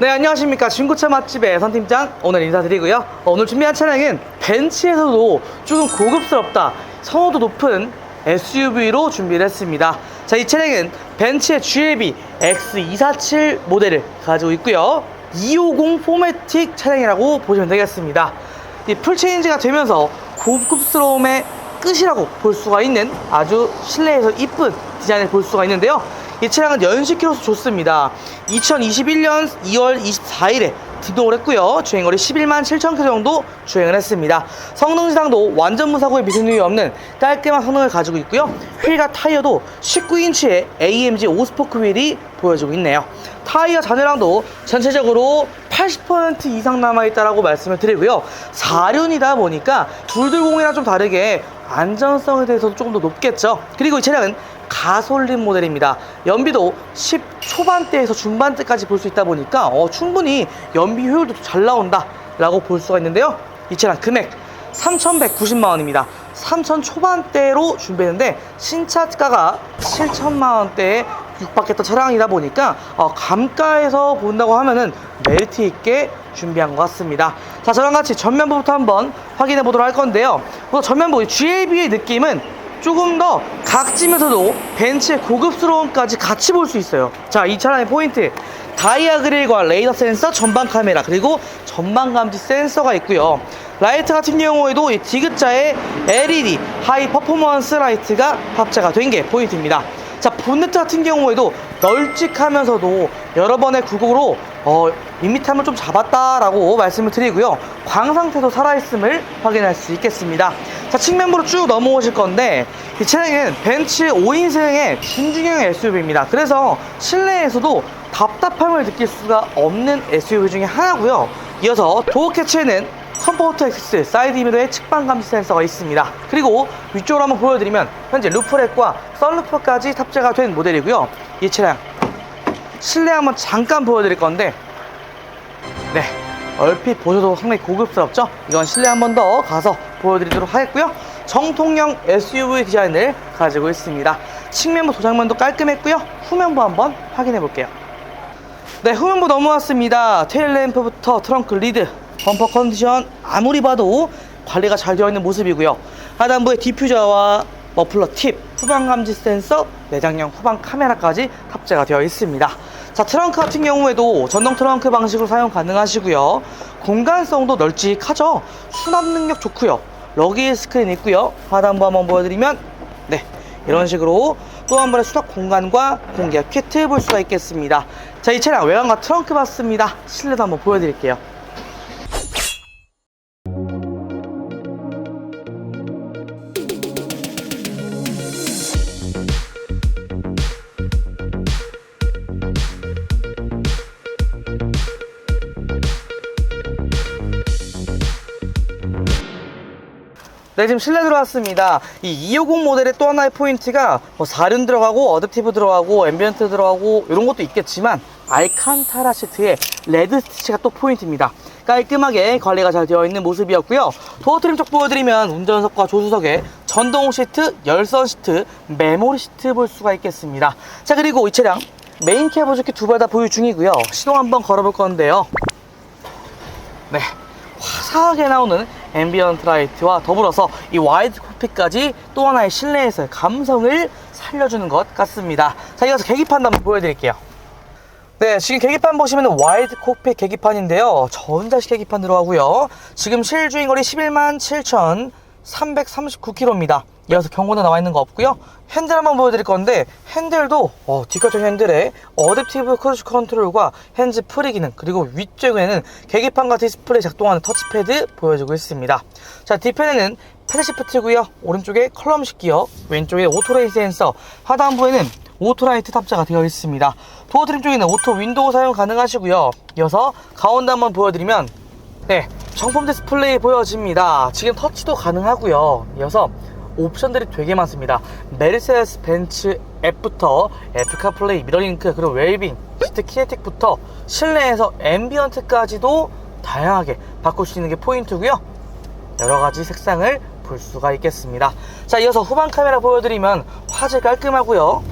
네 안녕하십니까. 중고차 맛집의 선팀장 오늘 인사드리고요. 어, 오늘 준비한 차량은 벤츠에서도 조금 고급스럽다 선호도 높은 SUV로 준비를 했습니다. 자 이 차량은 벤츠의 GLB X247 모델을 가지고 있고요. 250 포매틱 차량이라고 보시면 되겠습니다. 이 풀체인지가 되면서 고급스러움의 끝이라고 볼 수가 있는 아주 실내에서 이쁜 디자인을 볼 수가 있는데요. 이 차량은 연식키로수 좋습니다. 2021년 2월 24일에 등록을 했고요. 주행거리 11만 7천 킬로 정도 주행을 했습니다. 성능지상도 완전 무사고의 미세누이 없는 깔끔한 성능을 가지고 있고요. 휠과 타이어도 19인치의 AMG 5스포크 휠이 보여지고 있네요. 타이어 잔해량도 전체적으로 80% 이상 남아있다라고 말씀을 드리고요. 4륜이다 보니까 둘둘공이랑 좀 다르게 안전성에 대해서도 조금 더 높겠죠. 그리고 이 차량은 가솔린 모델입니다. 연비도 10 초반대에서 중반대까지 볼 수 있다 보니까 어, 충분히 연비 효율도 잘 나온다라고 볼 수가 있는데요. 이 차량 금액 3,190만 원입니다. 3천 초반대로 준비했는데 신차가가 7천만 원대에 육박했던 차량이다 보니까 어, 감가에서 본다고 하면은 메리트 있게 준비한 것 같습니다. 자, 저랑 같이 전면부부터 한번 확인해 보도록 할 건데요. 전면부 GLB의 느낌은 조금 더 각지면서도 벤츠의 고급스러움까지 같이 볼 수 있어요. 자, 이 차량의 포인트. 다이아 그릴과 레이더 센서, 전방 카메라, 그리고 전방 감지 센서가 있고요. 라이트 같은 경우에도 이 디귿자의 LED 하이 퍼포먼스 라이트가 합체가 된 게 포인트입니다. 자, 본네트 같은 경우에도 널찍하면서도 여러 번의 굴곡으로 어, 밋밋함을 좀 잡았다라고 말씀을 드리고요. 광 상태도 살아있음을 확인할 수 있겠습니다. 자, 측면부로 쭉 넘어오실 건데, 이 차량은 벤츠 5인승의 중중형 SUV입니다. 그래서 실내에서도 답답함을 느낄 수가 없는 SUV 중에 하나고요. 이어서 도어 캐치에는 컴포트 X 사이드 미러에 측방 감지 센서가 있습니다. 그리고 위쪽으로 한번 보여드리면 현재 루프렉과 썬루프까지 탑재가 된 모델이고요. 이 차량 실내 한번 잠깐 보여드릴 건데 네 얼핏 보셔도 상당히 고급스럽죠? 이건 실내 한번 더 가서 보여드리도록 하겠고요. 정통형 SUV 디자인을 가지고 있습니다. 측면부 도장면도 깔끔했고요. 후면부 한번 확인해 볼게요. 네, 후면부 넘어왔습니다. 테일램프부터 트렁크 리드, 범퍼 컨디션 아무리 봐도 관리가 잘 되어 있는 모습이고요. 하단부에 디퓨저와 머플러 팁, 후방 감지 센서, 내장형 후방 카메라까지 탑재가 되어 있습니다. 자, 트렁크 같은 경우에도 전동 트렁크 방식으로 사용 가능하시고요. 공간성도 널찍하죠. 수납 능력 좋고요. 러기 스크린 있고요. 하단부 한번 보여드리면 네, 이런 식으로 또 한 번의 수납 공간과 공기압 키트 볼 수가 있겠습니다. 자, 이 차량 외관과 트렁크 봤습니다. 실내도 한번 보여드릴게요. 네, 지금 실내 들어왔습니다. 이 250 모델의 또 하나의 포인트가 뭐 사륜 들어가고 어댑티브 들어가고 앰비언트 들어가고 이런 것도 있겠지만 알칸타라 시트의 레드 스티치가 또 포인트입니다. 깔끔하게 관리가 잘 되어 있는 모습이었고요. 도어 트림 쪽 보여드리면 운전석과 조수석에 전동 시트, 열선 시트, 메모리 시트 볼 수가 있겠습니다. 자 그리고 이 차량 메인 조끼 두발 다 보유 중이고요. 시동 한번 걸어볼 건데요. 네. 화사하게 나오는 앰비언트 라이트와 더불어서 이 와이드 코피까지 또 하나의 실내에서의 감성을 살려주는 것 같습니다. 자, 이어서 계기판도 한번 보여드릴게요. 네, 지금 계기판 보시면 와이드 콕핏 계기판인데요. 전자식 계기판 들어가고요. 지금 실주행거리 11만 7,339km입니다. 이어서 경고는 나와 있는 거 없고요. 핸들 한번 보여드릴 건데 핸들도 어, 뒷가쪽 핸들에 어댑티브 크루즈 컨트롤과 핸즈 프리 기능 그리고 위쪽에는 계기판과 디스플레이 작동하는 터치패드 보여주고 있습니다. 자 뒤편에는 패드 시프트고요. 오른쪽에 컬럼식 기어, 왼쪽에 오토레인 센서, 하단부에는 오토라이트 탑재가 되어 있습니다. 도어 트림 쪽에는 오토 윈도우 사용 가능하시고요. 이어서 가운데 한번 보여드리면 네 정품 디스플레이 보여집니다. 지금 터치도 가능하고요. 이어서 옵션들이 되게 많습니다. 메르세데스 벤츠 앱부터 애플 카플레이, 미러링크, 그리고 웰빙, 시트 키네틱부터 실내에서 앰비언트까지도 다양하게 바꿀 수 있는 게 포인트고요. 여러 가지 색상을 볼 수가 있겠습니다. 자, 이어서 후방 카메라 보여드리면 화질 깔끔하고요.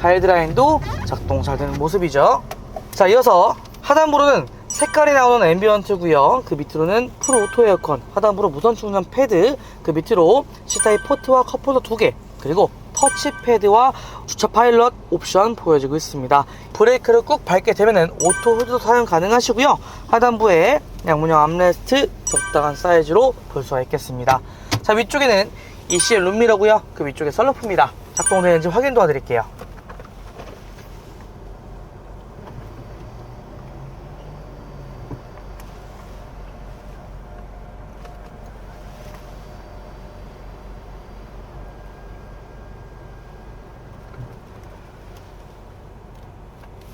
가이드라인도 작동 잘 되는 모습이죠. 자, 이어서 하단부로는 색깔이 나오는 앰비언트고요. 그 밑으로는 프로 오토 에어컨, 하단부로 무선 충전 패드, 그 밑으로 C타입 포트와 컵 홀더 두 개, 그리고 터치패드와 주차 파일럿 옵션 보여지고 있습니다. 브레이크를 꾹 밟게 되면은 오토 후드 사용 가능하시고요. 하단부에 양문형 암레스트 적당한 사이즈로 볼 수가 있겠습니다. 자 위쪽에는 ECL 룸미러고요. 그 위쪽에 썰루프입니다. 작동되는지 확인 도와드릴게요.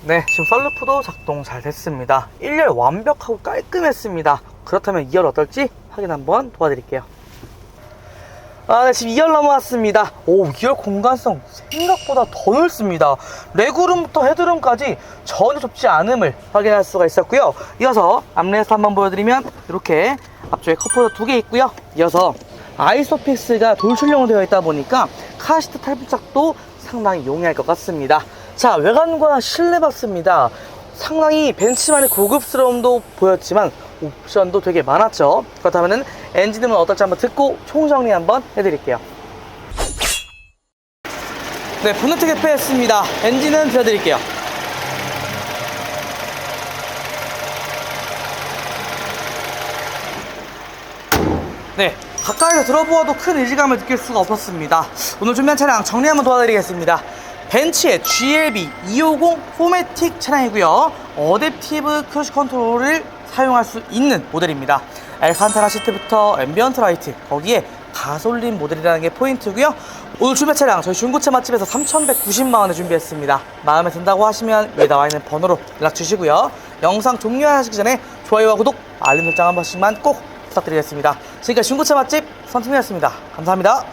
네, 지금 썰루프도 작동 잘 됐습니다. 1열 완벽하고 깔끔했습니다. 그렇다면 2열 어떨지 확인 한번 도와드릴게요. 아, 네, 지금 2열 넘어왔습니다. 오, 2열 공간성 생각보다 더 넓습니다. 레그룸부터 헤드룸까지 전혀 좁지 않음을 확인할 수가 있었고요. 이어서 앞레스트 한번 보여드리면 이렇게 앞쪽에 컵홀더 두 개 있고요. 이어서 아이소픽스가 돌출형으로 되어 있다 보니까 카시트 탈부착도 상당히 용이할 것 같습니다. 자, 외관과 실내 봤습니다. 상당히 벤츠만의 고급스러움도 보였지만 옵션도 되게 많았죠. 그렇다면 엔진음은 어떨지 한번 듣고 총정리 한번 해드릴게요. 네, 보너트 개폐했습니다. 엔진은 들려드릴게요. 네, 가까이서 들어보아도 큰 의지감을 느낄 수가 없었습니다. 오늘 준비한 차량 정리 한번 도와드리겠습니다. 벤츠의 GLB 250 포매틱 차량이고요. 어댑티브 크루즈 컨트롤을 사용할 수 있는 모델입니다. 알칸타라 시트부터 앰비언트 라이트, 거기에 가솔린 모델이라는 게 포인트고요. 오늘 준비 차량 저희 중고차 맛집에서 3,190만 원에 준비했습니다. 마음에 든다고 하시면 위에 나와 있는 번호로 연락 주시고요. 영상 종료하시기 전에 좋아요와 구독, 알림 설정 한 번씩만 꼭 부탁드리겠습니다. 지금까지 중고차 맛집 선팀이었습니다. 감사합니다.